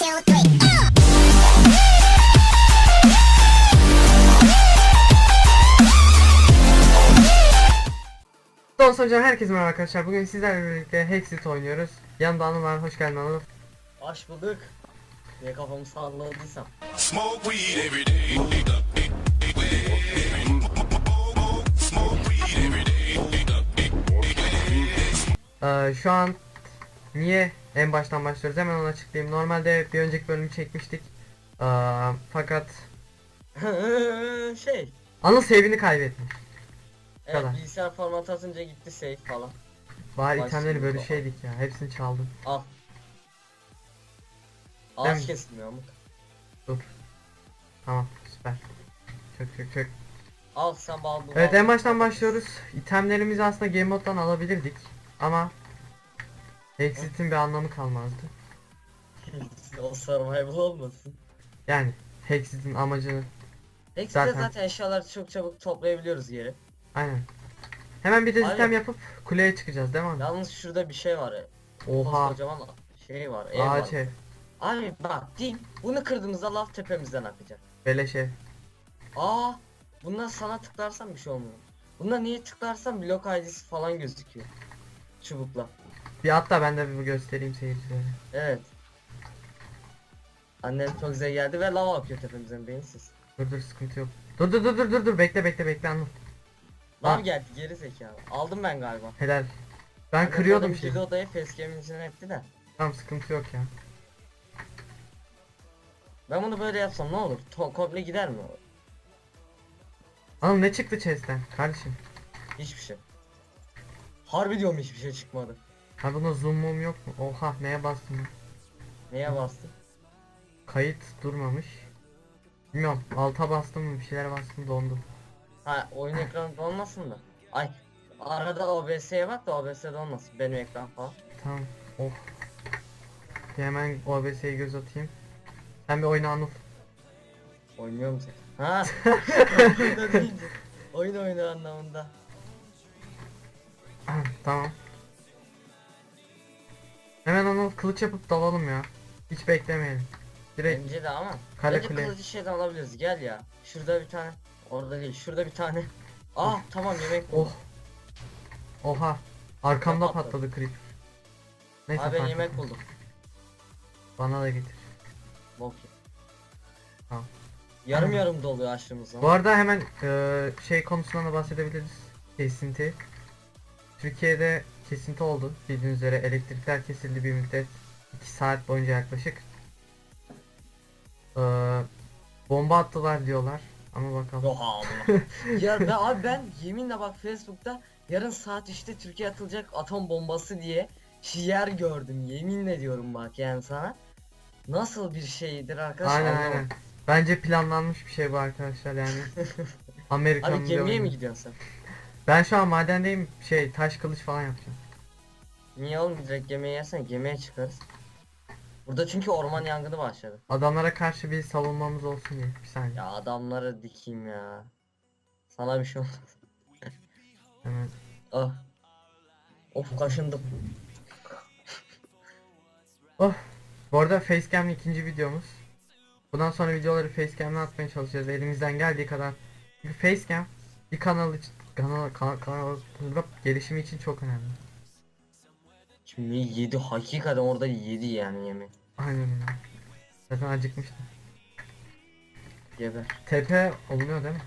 Dostum hocam herkese merhaba arkadaşlar. Bugün sizlerle birlikte Hexit oynuyoruz. Yanımda Anıl var. Hoş geldin Anıl. Hoş bulduk. Niye kafamı salladıysam. Ee, şu an niye en baştan başlıyoruz? Hemen onu açıklayayım. Normalde bir önceki bölümü çekmiştik. Ee, fakat şey. Anıl save'ini kaybetmiş. Evet Kadar. bilgisayar formatı atınca gitti save falan. Bari itemleri o bölüşeydik ya. Hepsini çaldım. Al. Ağaç mi? kesilmiyor amık. Dur. Tamam süper. Çök çök çök. Al sen bal bu. Evet en baştan başlıyoruz. İtemlerimizi aslında Game Mode'dan alabilirdik. Ama Hexit'in bir anlamı kalmazdı. o survival olmasın. Yani Hexit'in amacını Hex'te Zaten. zaten. eşyaları çok çabuk toplayabiliyoruz geri. Aynen. Hemen bir de Aynen. yapıp kuleye çıkacağız değil mi? Yalnız şurada bir şey var. Oha. Koskocaman şey var. Ev var. Ağaç ev. Abi bak değil. Bunu kırdığımızda lav tepemizden akacak. Beleş ev. Aa, bunda sana tıklarsam bir şey olmuyor. Bunda niye tıklarsam blok ID'si falan gözüküyor. Çubukla. Bir hatta ben de bir göstereyim seyircilere. Evet. Annem çok güzel geldi ve lava akıyor tepemizden beyinsiz. Dur dur sıkıntı yok. Dur dur dur dur dur dur bekle bekle bekle anlat. Lav geldi geri zekalı. Aldım ben galiba. Helal. Ben Annem kırıyordum şey. girdi odaya facecam'in içine etti de. Tamam sıkıntı yok ya. Ben bunu böyle yapsam ne olur? To komple gider mi? Anıl ne çıktı chest'ten kardeşim? Hiçbir şey. Harbi diyorum hiçbir şey çıkmadı. Ha bunda zoom mum yok mu? Oha neye bastım? Neye bastın? Kayıt durmamış. Bilmiyorum alta bastım mı bir şeyler bastım dondu. Ha oyun ekranı olmasın da. Ay arada OBS'ye bak da OBS'de olmasın benim ekran falan. Tamam. Oh. Bir hemen OBS'ye göz atayım. Sen bir oyna Anıl. Oynuyor musun? Ha. Oyun oyunu anlamında. tamam. Hemen Anıl kılıç yapıp dalalım ya. Hiç beklemeyelim. Direkt Bence de ama. Kale Bence kule. kılıcı şeyden alabiliriz. Gel ya. Şurada bir tane. Orada değil. Şurada bir tane. Ah tamam yemek buldum. oh. Oha. Arkamda Ne patladı? patladı creep. Neyse Abi ben fark yemek etmez. buldum. Bana da getir. Bok ye. Tamam. Yarım yarım doluyor açlığımız Bu arada hemen eee, şey konusundan da bahsedebiliriz. Kesinti. Türkiye'de kesinti oldu. Bildiğiniz üzere elektrikler kesildi bir müddet. 2 saat boyunca yaklaşık. Eee, bomba attılar diyorlar. Ama bakalım. Oha ya ben abi ben yeminle bak Facebook'ta yarın saat işte Türkiye atılacak atom bombası diye şiyer gördüm. Yeminle diyorum bak yani sana. Nasıl bir şeydir arkadaş Aynen anlamadım. aynen. Bence planlanmış bir şey bu arkadaşlar yani. Amerika'nın Abi gemiye mi gidiyorsun sen? Ben şu an madendeyim. Şey taş kılıç falan yapacağım. Niye oğlum direkt gemiye yersen gemiye çıkarız. Burada çünkü orman yangını başladı. Adamlara karşı bir savunmamız olsun diye. Bir saniye. Ya adamları dikeyim ya. Sana bir şey olmaz. Hemen. Ah. Of kaşındım. Oh. Bu arada Facecam'le ikinci videomuz. Bundan sonra videoları Facecam'le atmaya çalışacağız elimizden geldiği kadar. Çünkü Facecam bir kanal için kanal kanal, kanal gelişimi için çok önemli. Şimdi yedi hakikaten orada yedi yani yemeği. Aynen öyle. Zaten acıkmıştım. Geber. TP olunuyor değil mi?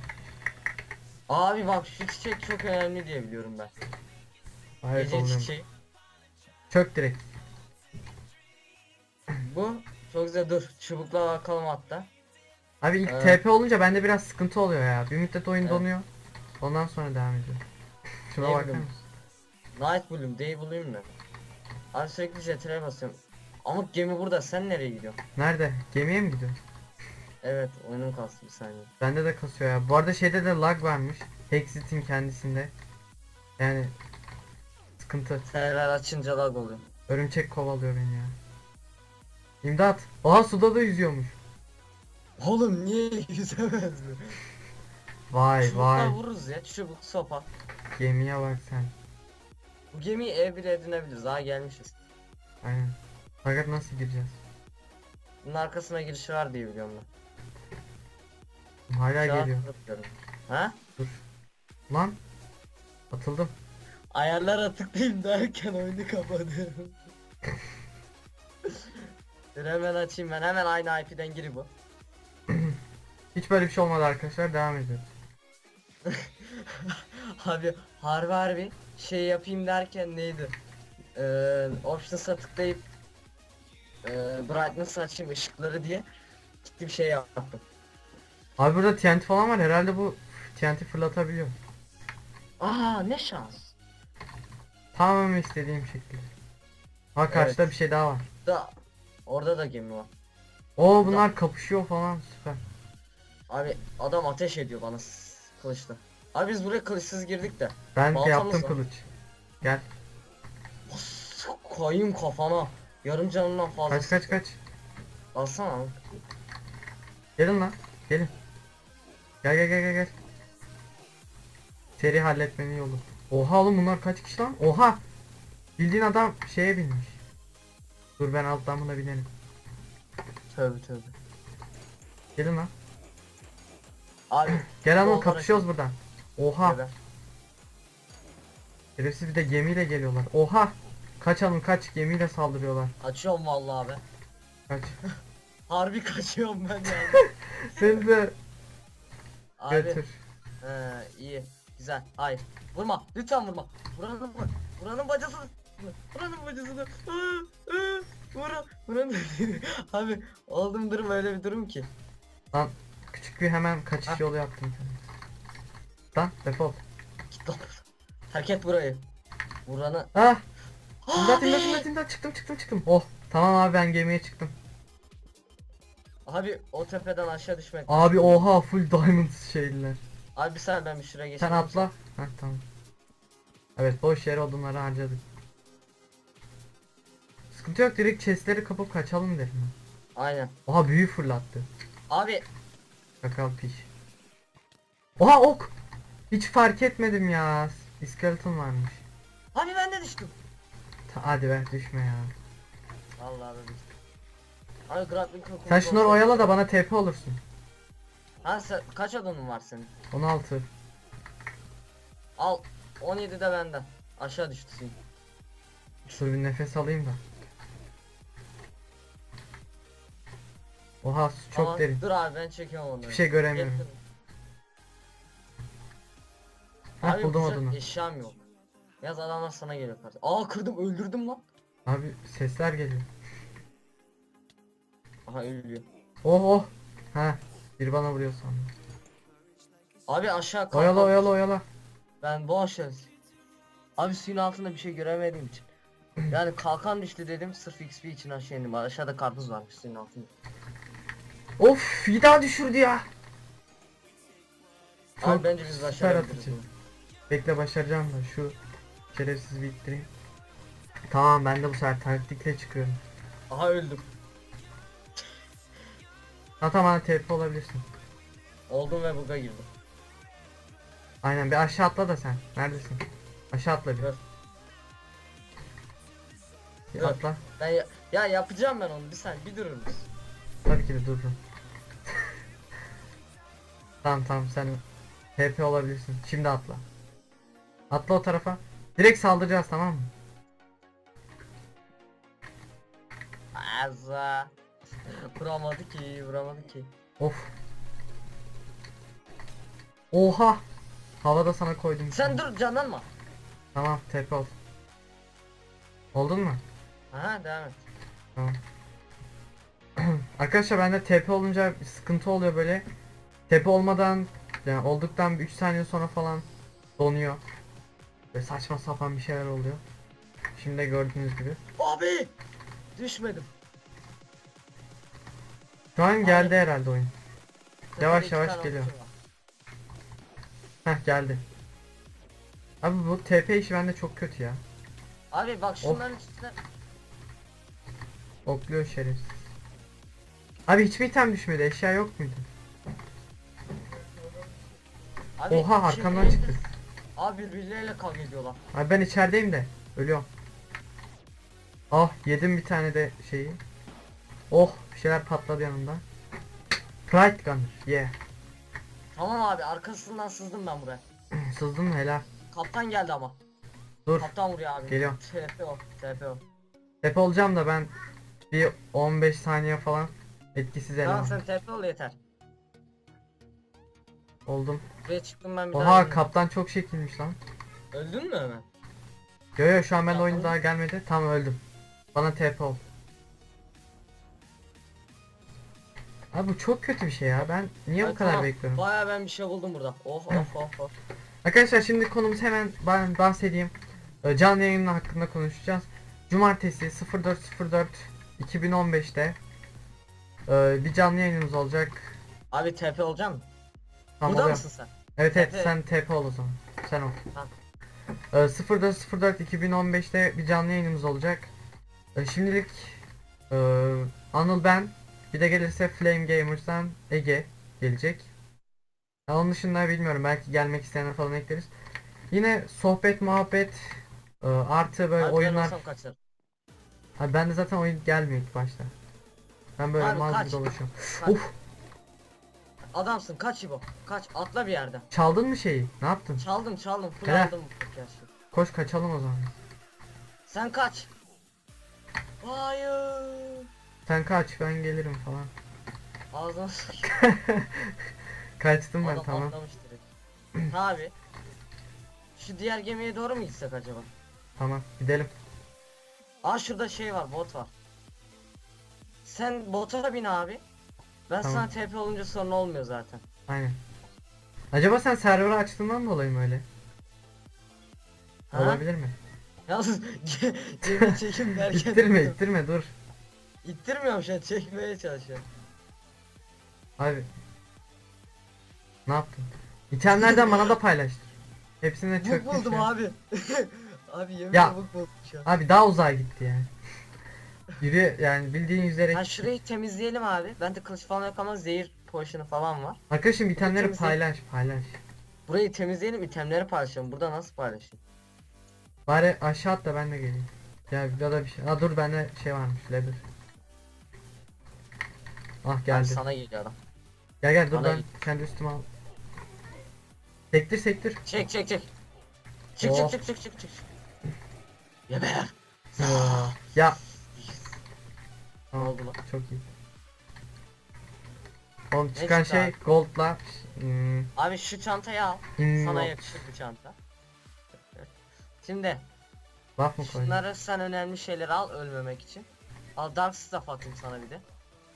Abi bak şu çiçek çok önemli diye biliyorum ben. Evet Gece olunuyor. çiçeği. Çök direkt. Bu çok güzel dur. Çubukla bakalım hatta. Abi ilk Evet. TP olunca bende biraz sıkıntı oluyor ya. Bir müddet oyun Evet. donuyor. Ondan sonra devam ediyor. Şuna bakar mısın? Night Bloom, Day Bloom ne? Abi sürekli jetlere basıyorum. Ama gemi burada sen nereye gidiyorsun? Nerede? Gemiye mi gidiyor? Evet oyunum kastı bir saniye. Bende de kasıyor ya. Bu arada şeyde de lag varmış. Hexit'in kendisinde. Yani sıkıntı. Server açınca lag oluyor. Örümcek kovalıyor beni ya. İmdat. Oha suda da yüzüyormuş. Oğlum niye yüzemez mi? Vay Çubukla vay. vururuz ya çubuk sopa. Gemiye bak sen. Bu gemiyi ev bile edinebiliriz. Daha gelmişiz. Aynen. Fakat nasıl gireceğiz? Bunun arkasına girişi var diye biliyorum ben. Hala Şu an geliyor. Ha? Dur. Lan. Atıldım. Ayarlara tıklayayım derken oyunu kapadım. Dur hemen açayım ben hemen aynı IP'den giri bu. Hiç böyle bir şey olmadı arkadaşlar. Devam ediyoruz. Abi harbi harbi şey yapayım derken neydi? Ee, options'a tıklayıp ee, brightness açayım ışıkları diye gittim şey yaptım. Abi burada TNT falan var. Herhalde bu TNT fırlatabiliyor. Aa ne şans. Tamamen istediğim şekilde. Ha karşıda Evet. bir şey daha var. Da orada da gemi var. Oo bunlar kapışıyor falan süper. Abi adam ateş ediyor bana kılıçla. Abi biz buraya kılıçsız girdik de. Ben Baltamız yaptım var. kılıç. Gel. Bas, Koyayım kafana. Yarım canından fazla. Kaç kaç kaç. Alsana. lan. Gelin lan. Gelin. Gel gel gel gel gel. Seri halletmenin yolu. Oha oğlum bunlar kaç kişi lan? Oha. Bildiğin adam şeye binmiş. Dur ben alttan buna binelim. Tövbe tövbe. Gelin lan. Abi Gel ama kapışıyoruz buradan. Oha. geber. Herifsiz bir de gemiyle geliyorlar. Oha. Kaçalım kaç gemiyle saldırıyorlar. Açıyorum vallahi abi. Kaç. Harbi kaçıyorum ben yani. Seni de abi. götür. He iyi. Güzel. Hayır. Vurma. Lütfen vurma. Buranın. Buranın bacası. Buranın bacasını. Vurun. Buranın Abi oldum durum öyle bir durum ki. Lan küçük bir hemen kaçış Ah. yolu yaptım. kendime. Lan defol. Git lan. Terk et burayı. Buranı. Ah. İmdat Abi! imdat imdat imdat çıktım çıktım çıktım. Oh tamam abi ben gemiye çıktım. Abi o tepeden aşağı düşmek. Abi oha full diamond şeyler. Abi bir saniye ben bir şuraya Sen geçeyim. atla. Heh tamam. Evet boş yere odunları harcadık. Sıkıntı yok direkt chestleri kapıp kaçalım derim. ben. Aynen. Oha büyü fırlattı. Abi Kakal piş. Oha ok. Hiç fark etmedim ya. İskeleton varmış. abi ben de düştüm. Ta- hadi be düşme ya. Vallahi abi düştüm. Abi grappling hook'umuz Sen şunları oyala da bana TP olursun. Ha sen, kaç adamın var senin? 16. Al 17 de benden. Aşağı düştü senin. Dur bir nefes alayım da. Oha çok Tamam, derin. Dur abi ben çekiyorum onları. Hiçbir şey göremiyorum. Abi buldum odunu. eşyam yok. Yaz adamlar sana geliyor kardeşim. Aa kırdım öldürdüm lan. Abi sesler geliyor. Aha ölüyor. Oh oh. Ha. Bir bana vuruyor sandım. Abi aşağı kalk. Oyala oyala oyala. Ben boş ver. Abi suyun altında bir şey göremediğim için. Yani kalkan düştü dedim sırf XP için aşağı indim. Aşağıda karpuz varmış suyun altında. Of bir daha düşürdü ya. Abi bence biz başarabiliriz bunu. Bekle başaracağım da şu şerefsiz bitireyim. Tamam ben de bu sefer taktikle çıkıyorum. Aha öldüm. Ha tamam TP olabilirsin. Oldum ve buga girdim. Aynen bir aşağı atla da sen. Neredesin? Aşağı atla bir. Dur. Bir Dur. atla. Ben ya, ya yapacağım ben onu bir saniye bir durur musun? Tabii ki de dururum. Tamam tamam sen TP olabilirsin. Şimdi atla. Atla o tarafa. Direkt saldıracağız tamam mı? Azza. vuramadı ki vuramadı ki. Of. Oha. Havada sana koydum. Sen dur canlanma. Tamam TP ol. Oldun mu? Ha devam et. Tamam. Arkadaşlar bende TP olunca sıkıntı oluyor böyle. TP olmadan yani olduktan 3 saniye sonra falan donuyor. Böyle saçma sapan bir şeyler oluyor. Şimdi de gördüğünüz gibi. Abi! Düşmedim. Şu an geldi herhalde oyun. Yavaş iki yavaş tane geliyor. okçu var. Heh geldi. Abi bu TP işi bende çok kötü ya. Abi bak şunların üstüne Okluyor şerefsiz. Abi hiçbir item düşmedi. Eşya yok muydu? Abi Oha şey arkamdan çıktı. Abi birbirleriyle kavga ediyorlar. Abi ben içerideyim de ölüyorum. Ah yedim bir tane de şeyi. Oh şeyler patladı yanımda. Pride Gunner. Yeah. Tamam abi arkasından sızdım ben buraya. Sızdın mı helal. Kaptan geldi ama. Dur. Kaptan vuruyor abi. Geliyorum. TP o. TP o. Hep olacağım da ben bir 15 saniye falan etkisiz Tamam eleman sen TP ol yeter. Oldum. Buraya çıktım ben bir daha. Oha kaptan çok şekilmiş lan. Öldün mü hemen? Yo yo şu an ben oyun daha gelmedi. Tam öldüm. Bana TP ol. Abi bu çok kötü bir şey ya. Ben niye bu Ay, kadar tamam. bekliyorum? Baya ben bir şey buldum burada. Oh oh oh oh. Arkadaşlar şimdi konumuz hemen ben bahsedeyim. Ee, Canlı yayının hakkında konuşacağız. Cumartesi 04.04 2015'te e, bir canlı yayınımız olacak. Abi TP olacak mı? Tamam, Burada mısın sen? Evet evet sen TP ol o zaman. Sen ol. Tamam. Ee, 04.04 2015'te bir canlı yayınımız olacak. Ee, şimdilik e, Anıl ben bir de gelirse Flame Gamers'tan Ege gelecek. Ya onun dışında bilmiyorum belki gelmek isteyenler falan ekleriz. Yine sohbet muhabbet e, artı böyle Abi ben oyunlar. kaçarım. Abi ben de zaten oyun gelmiyor ilk başta. Ben böyle Abi gibi dolaşıyorum. Uf Adamsın kaç İbo. Kaç atla bir yerden. çaldın mı şeyi? Ne yaptın? Çaldım çaldım. Full aldım gerçi. Koş kaçalım o zaman. Sen kaç. Hayır. Sen kaç ben gelirim falan. Ağzına sıkıyor. Kaçtım ben Adam tamam. atlamış direkt. Abi. Şu diğer gemiye doğru mu gitsek acaba? Tamam gidelim. Aa şurada şey var bot var. Sen bota bin abi. Ben Tamam. sana TP olunca sorun olmuyor zaten. Aynen. Acaba sen server'ı açtığından dolayı mı öyle? Ha? Olabilir mi? Yalnız ge- gemi çekim derken İttirme ittirme dur. İttirmiyorum şu an çekmeye çalışıyorum. Abi. Ne yaptın? İtemlerden bana da paylaştır. Hepsine Buk çöktüm buldum şu an. abi. abi yemin Ya. buk buldum şu an. Abi daha uzağa gitti yani. Yürü yani bildiğin üzere. Ha şurayı temizleyelim abi. Bende kılıç falan yok ama zehir potion'u falan var. Arkadaşım itemleri Temizle- paylaş paylaş. Burayı temizleyelim itemleri paylaşalım. Burada nasıl paylaşayım? Bari aşağı at da ben de geleyim. Ya ya da bir şey. Ha dur bende şey varmış leather. Ah Geldi. geldi. sana geliyor adam. Gel gel dur Bana ben kendi üstüme al. Sektir sektir. Çek çek çek. Çık Oh. çık çık çık çık çık. Geber. ya. Ne oldu lan? Çok iyi. Oğlum çıkan çıktı şey abi? gold'la hmm, Abi şu çantayı al. hmm, Sana yakışır bu çanta. Şimdi Buff mı koydun? şunları sen önemli şeyleri al ölmemek için. Al Dark Staff atayım sana bir de.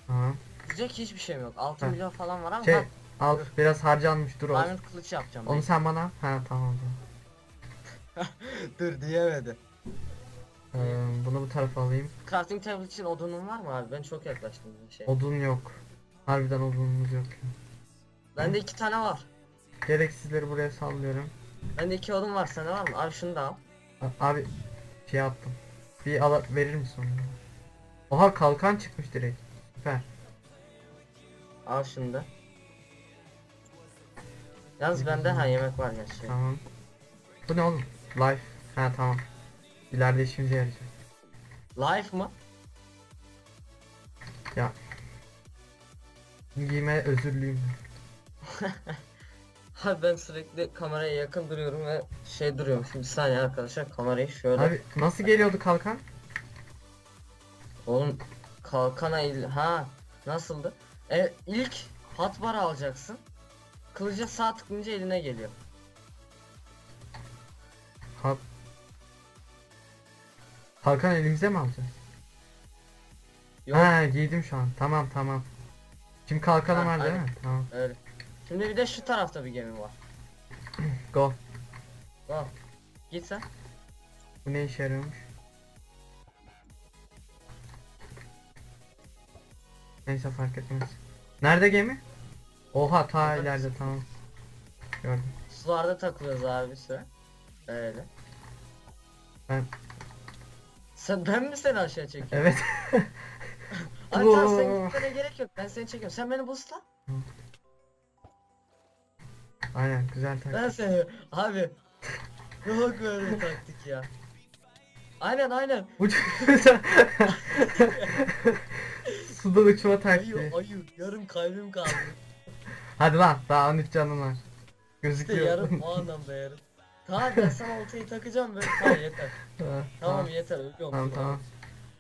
Tamam. Diyecek ki hiçbir şeyim yok. 6 Heh. milyon falan var ama Şey ha, al biraz harcanmış dur o. Diamond kılıç yapacağım. Onu ben. sen bana. Ha tamam. tamam. Dur diyemedi. Ee, bunu bu tarafa alayım. Crafting table için odunun var mı abi? Ben çok yaklaştım bir şey. Odun yok. Harbiden odunumuz yok. Bende iki tane var. Gereksizleri buraya sallıyorum. Bende iki odun var. Sende var mı? Abi şunu da al. A- Abi şey yaptım. Bir ala verir misin onu? Oha kalkan çıkmış direkt. Süper. Al şunu da. Yalnız bende ha yemek var gerçi. Tamam. Bu ne oğlum? Life. Ha tamam. İleride işimize yarayacak. Life mı? Ya. Giyime özürlüyüm. Abi ben sürekli kameraya yakın duruyorum ve şey duruyorum. Şimdi bir saniye arkadaşlar kamerayı şöyle. Abi nasıl geliyordu kalkan? Oğlum kalkana il ha nasıldı? E, ilk hotbar alacaksın. Kılıca sağ tıklayınca eline geliyor. Kalkan elimize mi alacağız? Yok Ha giydim şu an. Tamam tamam. Şimdi kalkanım Ha, var değil aynen. mi? Tamam. öyle. Şimdi bir de şu tarafta bir gemi var. Go. Al. Git sen. Bu ne işe yarıyormuş? Neyse fark etmez. Nerede gemi? Oha ta Burada. ileride tamam. Gördüm. Sularda takılıyoruz abi bir süre. Öyle. Ben Sen ben mi seni aşağı çekiyorum? evet. Ay tamam Oo. sen gitmene gerek yok. Ben seni çekiyorum. Sen beni boostla. Aynen güzel taktik. Ben seni abi. Yok böyle bir taktik ya. Aynen aynen. Bu suda uçma Ayı taktiği. ayı yarım kalbim kaldı. Hadi lan daha 13 canın var. İşte Gözüküyor. yarım o anlamda yarım. Tamam ben sana oltayı takacağım böyle. Tamam yeter. Ha, Tamam yeter ölüyorum. Tamam tamam.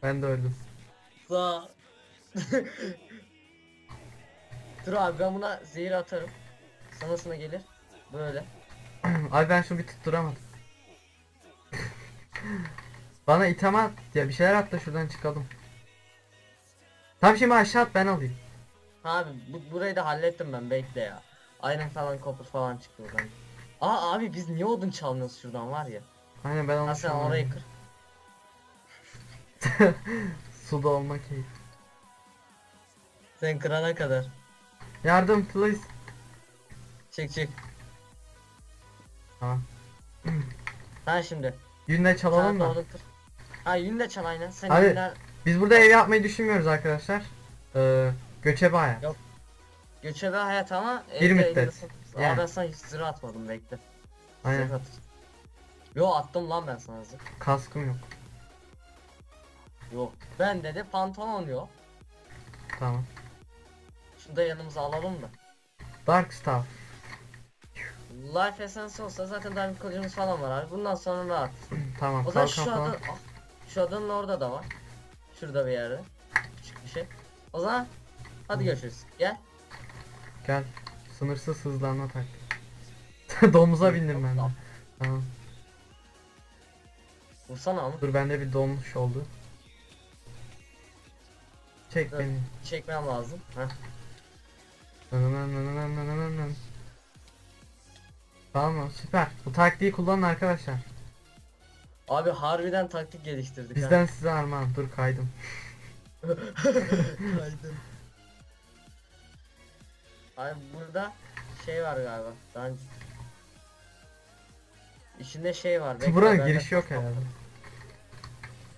Ben de öldüm. Sağ. Dur abi ben buna zehir atarım. Sonrasında gelir. Böyle. Abi ben şunu bir tutturamadım. Bana item at ya bir şeyler at da şuradan çıkalım. Tamam şimdi aşağı at ben alayım. Abi bu, burayı da hallettim ben bekle ya. Aynen falan kopur falan çıktı buradan. Aa abi biz niye odun çalmıyoruz şuradan var ya. Aynen ben onu Ha sen orayı kır. Suda olmak iyi. Sen kırana kadar. Yardım please. Çek çek. Tamam. Ha şimdi. Yünle çalalım Sen mı? onu kır. Ha yün de çal aynen. Sen Abi, yünler Biz burada ev yapmayı düşünmüyoruz arkadaşlar. Ee, göçebe hayat. Yok. göçebe hayat ama Bir müddet. Aa ben sana hiç zırh atmadım bekle. Aynen. Zırh atacağım. Yo attım lan ben sana zırh. Kaskım yok. Yok. Ben de pantolon yok. Tamam. Şunu da yanımıza alalım da. Dark Staff. Life Essence olsa zaten diamond kılıcımız falan var abi. Bundan sonra rahat. tamam. O zaman Kalkan şu falan. adı, ah, şu adanın orada da var. Şurada bir yerde. Küçük bir şey. O zaman hadi görüşürüz. Gel. Gel. Sınırsız hızlanma taktiği. Domuza bindim ben de. Tamam. Vursana ama. Dur bende bir donmuş oldu. Çek Dur, beni. Çekmem lazım. Tamam mı? Süper. Bu taktiği kullanın arkadaşlar. Abi harbiden taktik geliştirdik. Bizden ha. size armağan. Dur kaydım. kaydım. Abi burada şey var galiba. Önce- İçinde şey var. bekle, Buranın bende girişi yok kazma- herhalde.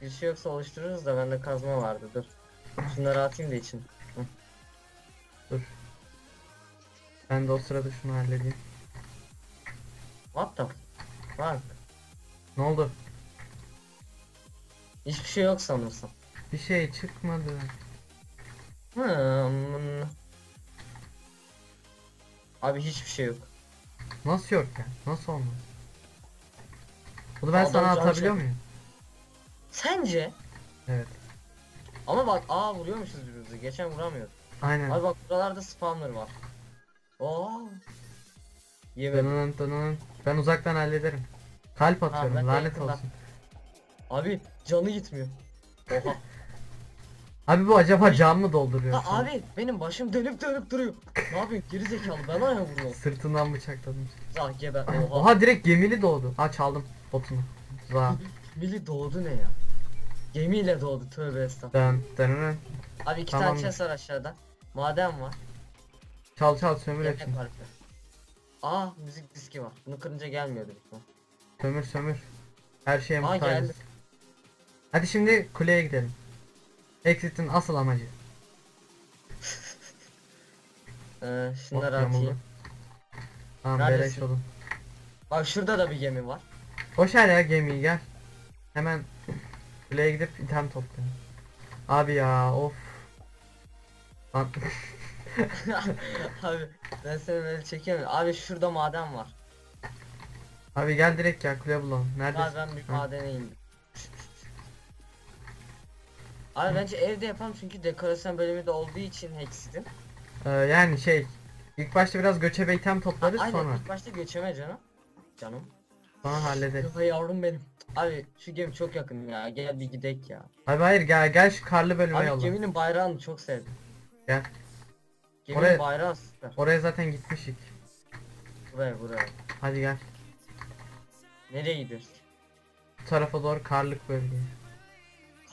Girişi yoksa oluştururuz da bende kazma vardı dur. Şunları atayım da için. Ben de o sırada şunu halledeyim. What the Bak Ne oldu? hiçbir şey yok sanırsam. Bir şey çıkmadı. Hmm. Abi hiçbir şey yok. Nasıl yok ya? Nasıl olmaz? Bunu ben Adam sana can atabiliyor çek- muyum? Sence? Evet. Ama bak aa vuruyormuşuz birbirimize. Geçen vuramıyorduk. Aynen. Abi bak buralarda spawner var. Oo. Yemedim. Dınının dınının. Ben uzaktan hallederim. Kalp atıyorum ben de lanet yakından. olsun. Abi canı gitmiyor. Oha. Abi bu acaba cam mı dolduruyor? Ha sana? abi benim başım dönüp dönüp duruyor. ne yapıyorsun geri zekalı ben ayağa vuruyorum. Sırtından bıçakladım. Zah geber. Oha. Oha direkt gemili doğdu. Ha çaldım botunu. Za. Mili doğdu ne ya? Gemiyle doğdu tövbe estağfurullah. Dön dönün. Abi iki Tamam. tane chest var aşağıda. Maden var. Çal çal sömür Yemek hepsini. var. bir de. Aa müzik diski var. Bunu kırınca gelmiyordu büyük ihtimal. Sömür sömür. Her şeye Aa, muhtacız. geldi. Hadi şimdi kuleye gidelim. Exit'in asıl amacı. Ee, şunları Bak, yamuldu. atayım. Tamam Neredesin? beleş olun. Bak şurada da bir gemi var. Boş ver ya gemiyi gel. Hemen kuleye gidip item toplayalım. Abi ya of. Lan Abi ben seni böyle çekemiyorum. Abi şurada maden var. Abi gel direkt ya kule bulalım. Neredesin? Abi ben bir Ha. madene indim. Abi bence evde yapalım çünkü dekorasyon bölümü de olduğu için Hexit'in. Ee, yani şey ilk başta biraz göçebe item toplarız Aynen sonra. ilk başta geçeme canım. Canım. Sonra hallederiz. Yok yavrum benim. Abi şu gemi çok yakın ya. Gel bir gidek ya. Abi hayır gel gel şu karlı bölüme Abi yolla. geminin bayrağını çok sevdim. Gel. Geminin Oraya- bayrağı süper. Oraya zaten gitmişik. Buraya buraya. Hadi gel. Nereye gidiyoruz? Bu tarafa doğru karlık bölge.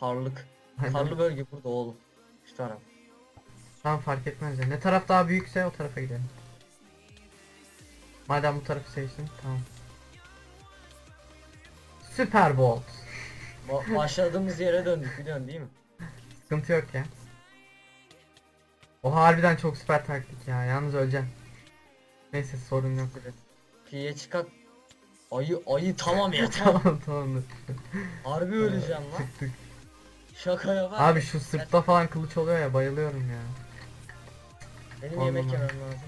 Karlık. Karlı bölge burada oğlum. Şu taraf. Tamam fark etmez ya. Ne taraf daha büyükse o tarafa gidelim. Madem bu tarafı seçtin tamam. Süper Bolt. Ba- başladığımız yere döndük biliyorsun değil mi? Sıkıntı yok ya. O harbiden çok süper taktik ya. Yalnız öleceksin. Neyse sorun yok. Piye çıkak. Ayı ayı tamam yeter. tamam tamamdır. Harbi öleceğim lan. Çıktık. Şaka yapar. Abi şu sırtta falan kılıç oluyor ya bayılıyorum ya. Benim Vallahi. yemek yemem lazım.